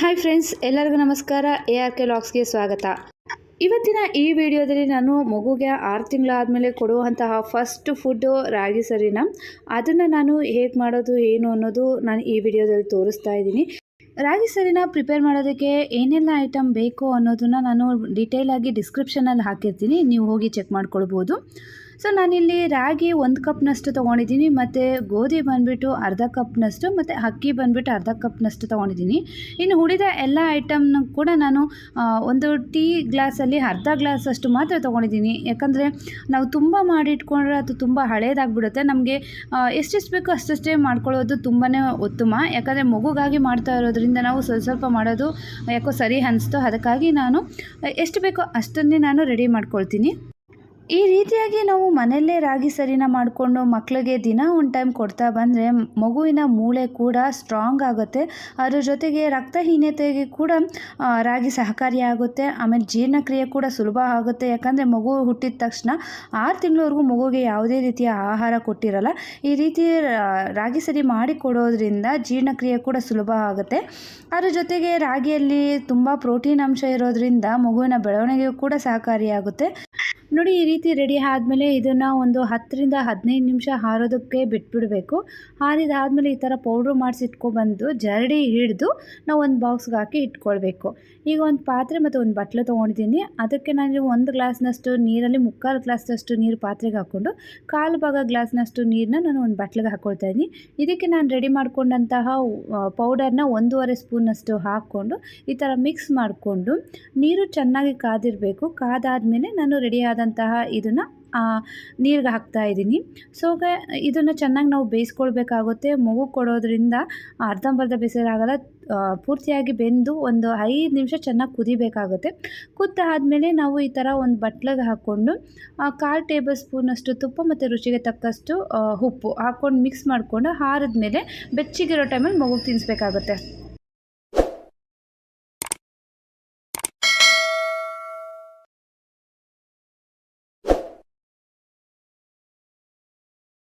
Hi friends, ಎಲ್ಲರಿಗೂ ನಮಸ್ಕಾರ. A R K ಲಾಕ್ಸ್ಗೆ ಸ್ವಾಗತ. ಇವತ್ತಿನ ಈ ವಿಡಿಯೋದಲ್ಲಿ ನಾನು ಮಗುಗೆ ಆರು ತಿಂಗಳಾದಮೇಲೆ ಕೊಡುವಂತಹ ಫಸ್ಟ್ ಫುಡ್ಡು ರಾಗಿ ಸರಿನ, ಅದನ್ನು ನಾನು ಹೇಗೆ ಮಾಡೋದು, ಏನು ಅನ್ನೋದು ನಾನು ಈ ವಿಡಿಯೋದಲ್ಲಿ ತೋರಿಸ್ತಾ ಇದ್ದೀನಿ. ರಾಗಿ ಸರಿನ ಪ್ರಿಪೇರ್ ಮಾಡೋದಕ್ಕೆ ಏನೆಲ್ಲ ಐಟಮ್ ಬೇಕು ಅನ್ನೋದನ್ನು ನಾನು ಡೀಟೇಲಾಗಿ ಡಿಸ್ಕ್ರಿಪ್ಷನಲ್ಲಿ ಹಾಕಿರ್ತೀನಿ. ನೀವು ಹೋಗಿ ಚೆಕ್ ಮಾಡ್ಕೊಳ್ಬೋದು. ಸೊ ನಾನಿಲ್ಲಿ ರಾಗಿ ಒಂದು ಕಪ್ನಷ್ಟು ತೊಗೊಂಡಿದ್ದೀನಿ, ಮತ್ತು ಗೋಧಿ ಬಂದುಬಿಟ್ಟು ಅರ್ಧ ಕಪ್ನಷ್ಟು, ಮತ್ತು ಅಕ್ಕಿ ಬಂದುಬಿಟ್ಟು ಅರ್ಧ ಕಪ್ನಷ್ಟು ತೊಗೊಂಡಿದ್ದೀನಿ. ಇನ್ನು ಉಳಿದ ಎಲ್ಲ ಐಟಮ್ನ ಕೂಡ ನಾನು ಒಂದು ಟೀ ಗ್ಲಾಸಲ್ಲಿ ಅರ್ಧ ಗ್ಲಾಸಷ್ಟು ಮಾತ್ರ ತೊಗೊಂಡಿದ್ದೀನಿ. ಯಾಕಂದರೆ ನಾವು ತುಂಬ ಮಾಡಿಟ್ಕೊಂಡ್ರೆ ಅದು ತುಂಬ ಹಳೇದಾಗ್ಬಿಡುತ್ತೆ. ನಮಗೆ ಎಷ್ಟೆಷ್ಟು ಬೇಕೋ ಅಷ್ಟಷ್ಟೇ ಮಾಡ್ಕೊಳ್ಳೋದು ತುಂಬಾ ಉತ್ತಮ. ಯಾಕಂದರೆ ಮಗುಗಾಗಿ ಮಾಡ್ತಾ ಇರೋದ್ರಿಂದ ನಾವು ಸ್ವಲ್ಪ ಸ್ವಲ್ಪ ಮಾಡೋದು ಯಾಕೋ ಸರಿ ಅನಿಸ್ತು. ಅದಕ್ಕಾಗಿ ನಾನು, ಎಷ್ಟು ಬೇಕೋ ಅಷ್ಟನ್ನೇ ನಾನು ರೆಡಿ ಮಾಡ್ಕೊಳ್ತೀನಿ. ಈ ರೀತಿಯಾಗಿ ನಾವು ಮನೆಯಲ್ಲೇ ರಾಗಿ ಸರಿನ ಮಾಡಿಕೊಂಡು ಮಕ್ಕಳಿಗೆ ದಿನ ಒಂದು ಟೈಮ್ ಕೊಡ್ತಾ ಬಂದರೆ ಮಗುವಿನ ಮೂಳೆ ಕೂಡ ಸ್ಟ್ರಾಂಗ್ ಆಗುತ್ತೆ. ಅದ್ರ ಜೊತೆಗೆ ರಕ್ತಹೀನತೆಗೆ ಕೂಡ ರಾಗಿ ಸಹಕಾರಿಯಾಗುತ್ತೆ ಆಮೇಲೆ ಜೀರ್ಣಕ್ರಿಯೆ ಕೂಡ ಸುಲಭ ಆಗುತ್ತೆ. ಯಾಕಂದರೆ ಮಗು ಹುಟ್ಟಿದ ತಕ್ಷಣ ಆರು ತಿಂಗಳವರೆಗೂ ಮಗುಗೆ ಯಾವುದೇ ರೀತಿಯ ಆಹಾರ ಕೊಟ್ಟಿರಲ್ಲ. ಈ ರೀತಿ ರಾಗಿ ಸರಿ ಮಾಡಿ ಕೊಡೋದ್ರಿಂದ ಜೀರ್ಣಕ್ರಿಯೆ ಕೂಡ ಸುಲಭ ಆಗುತ್ತೆ. ಅದರ ಜೊತೆಗೆ ರಾಗಿಯಲ್ಲಿ ತುಂಬ ಪ್ರೋಟೀನ್ ಅಂಶ ಇರೋದ್ರಿಂದ ಮಗುವಿನ ಬೆಳವಣಿಗೆಗೂ ಕೂಡ ಸಹಕಾರಿಯಾಗುತ್ತೆ ನೋಡಿ, ಈ ರೀತಿ ರೆಡಿ ಆದಮೇಲೆ ಇದನ್ನು ಒಂದು ಹತ್ತರಿಂದ ಹದಿನೈದು ನಿಮಿಷ ಹಾರೋದಕ್ಕೆ ಬಿಟ್ಬಿಡಬೇಕು. ಹಾರಿದಾದಮೇಲೆ ಈ ಥರ ಪೌಡ್ರ್ ಮಾಡಿಸಿ ಇಟ್ಕೊಬಂದು ಜರಡಿ ಹಿಡಿದು ನಾವು ಒಂದು ಬಾಕ್ಸ್ಗೆ ಹಾಕಿ ಇಟ್ಕೊಳ್ಬೇಕು. ಈಗ ಒಂದು ಪಾತ್ರೆ ಮತ್ತು ಒಂದು ಬಟ್ಲು ತೊಗೊಂಡಿದ್ದೀನಿ ಅದಕ್ಕೆ ನಾನು ಒಂದು ಗ್ಲಾಸ್ನಷ್ಟು ನೀರಲ್ಲಿ ಮುಕ್ಕಾಲು ಗ್ಲಾಸ್ನಷ್ಟು ನೀರು ಪಾತ್ರೆಗೆ ಹಾಕ್ಕೊಂಡು ಕಾಲು ಭಾಗ ಗ್ಲಾಸ್ನಷ್ಟು ನೀರನ್ನ ನಾನು ಒಂದು ಬಟ್ಲಿಗೆ ಹಾಕ್ಕೊಳ್ತಾ ಇದ್ದೀನಿ. ಇದಕ್ಕೆ ನಾನು ರೆಡಿ ಮಾಡಿಕೊಂಡಂತಹ ಪೌಡರ್ನ ಒಂದೂವರೆ ಸ್ಪೂನಷ್ಟು ಹಾಕ್ಕೊಂಡು ಈ ಥರ ಮಿಕ್ಸ್ ಮಾಡಿಕೊಂಡು ನೀರು ಚೆನ್ನಾಗಿ ಕಾದಿರಬೇಕು. ಕಾದಾದಮೇಲೆ ನಾನು ರೆಡಿ ಆದಂತಹ ಇದನ್ನು ನೀರಿಗೆ ಹಾಕ್ತಾ ಇದ್ದೀನಿ ಸೊ ಇದನ್ನು ಚೆನ್ನಾಗಿ ನಾವು ಬೇಯಿಸ್ಕೊಳ್ಬೇಕಾಗುತ್ತೆ. ಮಗು ಕೊಡೋದ್ರಿಂದ ಅರ್ಧಂಬರ್ಧ ಬಿಸಿಲಾಗಲ್ಲ ಪೂರ್ತಿಯಾಗಿ ಬೆಂದು ಒಂದು ಐದು ನಿಮಿಷ ಚೆನ್ನಾಗಿ ಕುದಿಬೇಕಾಗುತ್ತೆ. ಕುದ್ದಾದಮೇಲೆ ನಾವು ಈ ಥರ ಒಂದು ಬಟ್ಲಿಗೆ ಹಾಕ್ಕೊಂಡು ಕಾಲು ಟೇಬಲ್ ಸ್ಪೂನಷ್ಟು ತುಪ್ಪ ಮತ್ತು ರುಚಿಗೆ ತಕ್ಕಷ್ಟು ಉಪ್ಪು ಹಾಕ್ಕೊಂಡು ಮಿಕ್ಸ್ ಮಾಡಿಕೊಂಡು, ಹಾರಿದ್ಮೇಲೆ ಬೆಚ್ಚಗಿರೋ ಟೈಮಲ್ಲಿ ಮಗುಗೆ ತಿನ್ನಿಸ್ಬೇಕಾಗುತ್ತೆ